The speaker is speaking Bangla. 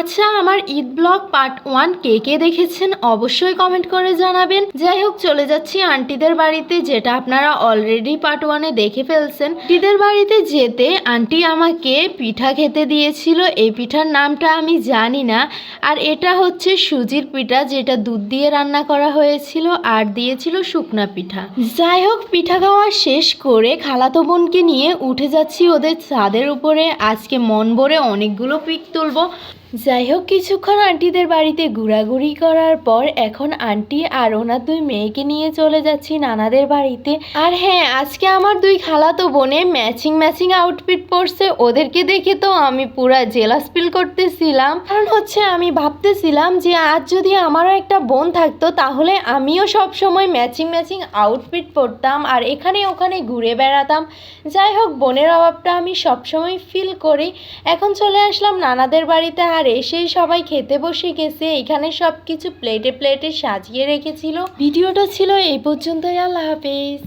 আচ্ছা আমার ঈদ ব্লগ পার্ট ওয়ান কে কে দেখেছেন অবশ্যই কমেন্ট করে জানাবেন। যাই হোক, চলে যাচ্ছি আন্টিদের বাড়িতে, যেটা আপনারা অলরেডি পার্ট ওয়ানে দেখে ফেলছেন। আন্টিদের বাড়িতে যেতে আন্টি আমাকে পিঠা খেতে দিয়েছিল। এই পিঠার নামটা আমি জানি না। আর এটা হচ্ছে সুজির পিঠা, যেটা দুধ দিয়ে রান্না করা হয়েছিল আর দিয়েছিল শুকনা পিঠা। যাই হোক, পিঠা খাওয়া শেষ করে খালাতো বোনকে নিয়ে উঠে যাচ্ছি ওদের ছাদের উপরে। আজকে মন ভরে অনেকগুলো পিক তুলবো। যাই হোক, কিছুক্ষণ আন্টিদের বাড়িতে ঘোরাঘুরি করার পর এখন আন্টি আর ওনার দুই মেয়েকে নিয়ে চলে যাচ্ছি নানাদের বাড়িতে। আর হ্যাঁ আজকে আমার দুই খালাতো বোনে ম্যাচিং ম্যাচিং আউটফিট পরছে। ওদেরকে দেখে তো আমি পুরা জেলাস ফিল করতেছিলাম। কারণ হচ্ছে আমি ভাবতেছিলাম যে আজ যদি আমারও একটা বোন থাকতো, তাহলে আমিও সব সময় ম্যাচিং ম্যাচিং আউটফিট পরতাম আর এখানে ওখানে ঘুরে বেড়াতাম। যাই হোক, বোনের অভাবটা আমি সবসময় ফিল করি। এখন চলে আসলাম নানাদের বাড়িতে। আর এসেই সবাই খেতে বসে গেছে, এখানে সব কিছু প্লেটে প্লেটে সাজিয়ে রেখেছিল। ভিডিওটা ছিল এই পর্যন্তই, আল্লাহ হাফেজ।